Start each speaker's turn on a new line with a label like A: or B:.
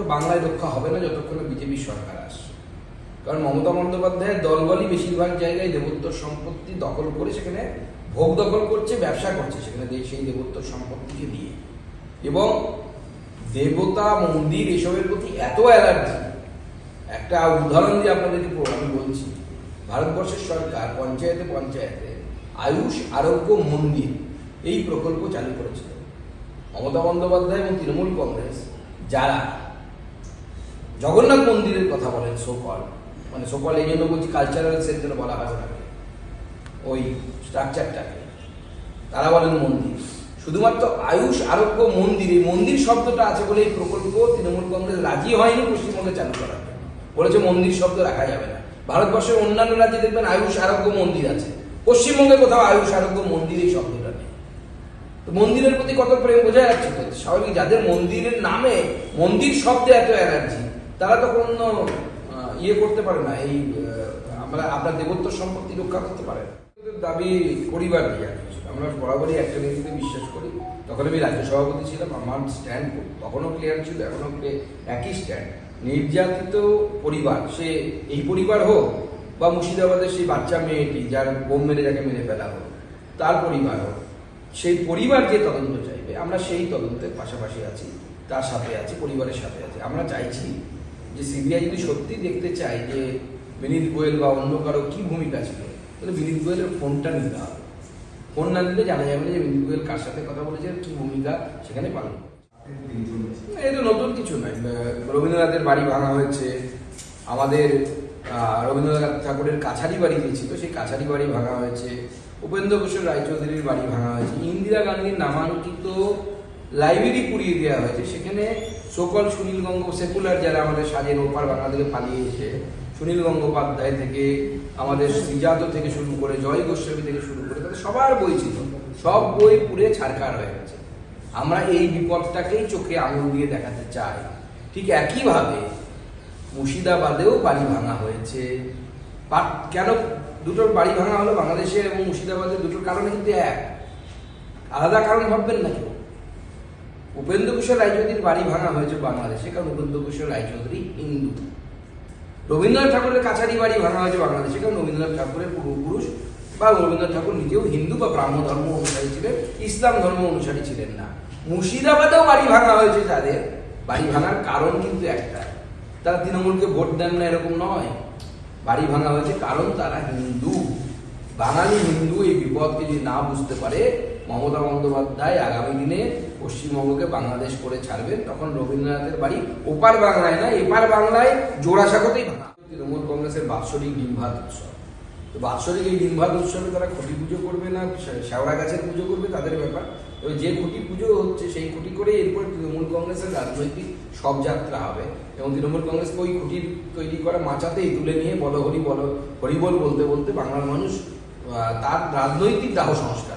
A: তো বাংলায় রক্ষা হবে না যতক্ষণ বিজেপি সরকার আসছে। কারণ মমতা বন্দ্যোপাধ্যায়ের দলবলই বেশিরভাগ জায়গায় দেবোত্তর সম্পত্তি দখল করে সেখানে ভোগ দখল করছে, ব্যবসা করছে, সেখানে সেই দেবোত্তর সম্পত্তিকে দিয়ে। এবং দেবতা, মন্দির এসবের প্রতি এত অ্যালার্জি। একটা উদাহরণ দিয়ে আপনাদেরকে বল- আমি বলছি, ভারতবর্ষের সরকার পঞ্চায়েতে পঞ্চায়েতে আয়ুষ আরোগ্য মন্দির এই প্রকল্প চালু করেছিল। মমতা বন্দ্যোপাধ্যায় এবং তৃণমূল কংগ্রেস, যারা জগন্নাথ মন্দিরের কথা বলেন সোকল মানে সোকল এই জন্য বলছি কালচারাল সেন্টার বলা হয় ওটাকে ওই স্ট্রাকচারটাকে তারা বলেন মন্দির। শুধুমাত্র আয়ুষ আরোগ্য মন্দির এই মন্দির শব্দটা আছে বলে এই প্রকল্প তৃণমূল কংগ্রেস রাজি হয়নি পশ্চিমবঙ্গে চালু করার। বলেছে মন্দির শব্দ রাখা যাবে না। ভারতবর্ষের অন্যান্য রাজ্যে দেখবেন আয়ুষ আরোগ্য মন্দির আছে। পশ্চিমবঙ্গে কোথাও আয়ুষ আরোগ্য মন্দির এই শব্দটা নেই। তো মন্দিরের প্রতি কত প্রেম বোঝা যাচ্ছে তো? স্বাভাবিক যাদের মন্দিরের নামে মন্দির শব্দে এত অ্যালার্জি তারা তখন ইয়ে করতে পারে না, এই আমরা আপনার দেবত্ব সম্পত্তি রক্ষা করতে পারে না। দাবি পরিবার দিয়ে আর কিছু না। আমরা বরাবরই একটা নীতিতে বিশ্বাস করি। তখন আমি রাজ্য সভাপতি ছিলাম, আমার স্ট্যান্ড তখনও ক্লিয়ার ছিল, এখনও একই স্ট্যান্ড নির্যাতিত পরিবার, সে এই পরিবার হোক বা মুর্শিদাবাদের সেই বাচ্চা মেয়েটি যার বোম মেরে যাকে মেরে ফেলা হোক, তার পরিবার হোক, সেই পরিবার যে তদন্ত চাইবে, আমরা সেই তদন্তের পাশাপাশি আছি, তার সাথে আছি, পরিবারের সাথে আছি। আমরা চাইছি যে সিবিআই যদি সত্যি দেখতে চায় যে বিনীত গোয়েল বা অন্য কারও কী ভূমিকা ছিল তাহলে বিনীত গোয়েলের ফোনটা নিতে হবে। ফোন না দিলে জানা যাবে না যে বিনীত গোয়েল কার সাথে কথা বলেছে কি ভূমিকা সেখানে পালন। না, এটা নতুন কিছু নয়। রবীন্দ্রনাথের বাড়ি ভাঙা হয়েছে। আমাদের রবীন্দ্রনাথ ঠাকুরের কাছারি বাড়ি যে ছিল সেই কাছারি বাড়ি ভাঙা হয়েছে। উপেন্দ্র কিশোর রায়চৌধুরীর বাড়ি ভাঙা হয়েছে। ইন্দিরা গান্ধীর নামাঙ্কিত লাইব্রেরি পুড়িয়ে দেওয়া হয়েছে। সেখানে সকল সুনীল গঙ্গ সেকুলার যারা আমাদের সাজের ওপার বাংলা থেকে পালিয়েছে, সুনীল গঙ্গোপাধ্যায় থেকে, আমাদের শ্রীজাত থেকে শুরু করে, জয় গোস্বামী থেকে শুরু করে, তাদের সবার বই ছিল। সব বই পুড়ে ছাড়খাড় হয়ে গেছে। আমরা এই বিপদটাকেই চোখে আঙুল দিয়ে দেখাতে চাই। ঠিক একইভাবে মুর্শিদাবাদেও বাড়ি ভাঙা হয়েছে। কেন দুটোর বাড়ি ভাঙা হলো? বাংলাদেশের এবং মুর্শিদাবাদের দুটোর কারণে কিন্তু এক। আলাদা কারণ ভাববেন না কেউ। উপেন্দ্র কিশোর রায়চৌধুরীর বাড়ি ভাঙা হয়েছে বাংলাদেশে, কারণ উপেন্দ্র কিশোর রায়চৌধুরী হিন্দু। রবীন্দ্রনাথ ঠাকুরের কাছারি বাড়ি ভাঙা হয়েছে বাংলাদেশে, কারণ রবীন্দ্রনাথ ঠাকুরের পূর্বপুরুষ বা রবীন্দ্রনাথ ঠাকুর নিজেও হিন্দু বা ব্রাহ্ম ধর্ম অনুসারী ছিলেন, ইসলাম ধর্ম অনুসারী ছিলেন না। মুর্শিদাবাদেও বাড়ি ভাঙা হয়েছে তাদের। বাড়ি ভাঙার কারণ কিন্তু একটা তারা তৃণমূলকে ভোট দেন না এরকম নয়। বাড়ি ভাঙা হয়েছে কারণ তারা হিন্দু। বাঙালি হিন্দু এই বিপদকে যদি না বুঝতে পারে মমতা বন্দ্যোপাধ্যায় আগামী দিনে পশ্চিমবঙ্গকে বাংলাদেশ করে ছাড়বেন, তখন রবীন্দ্রনাথের বাড়ি ওপার বাংলায় না, এপার বাংলায় জোড়াসাঁকোতেই ভাঙা। তৃণমূল কংগ্রেসের বাৎসরিক ডিম্ভাত উৎসব। তো বাৎসরিক এই ডিম্ভাত উৎসবে তারা খুঁটি পুজো করবে না, শে- শেওড়া গাছের পুজো করবে, তাদের ব্যাপার। তবে যে খুঁটি পুজো হচ্ছে, সেই খুঁটি করে এরপর তৃণমূল কংগ্রেসের রাজনৈতিক সব যাত্রা হবে। এবং তৃণমূল কংগ্রেসকে ওই খুঁটি তৈরি করা মাচাতেই তুলে নিয়ে বলো হরি বলো হরিবল বলতে বলতে বাংলার মানুষ তার রাজনৈতিক দাহ সংস্কার।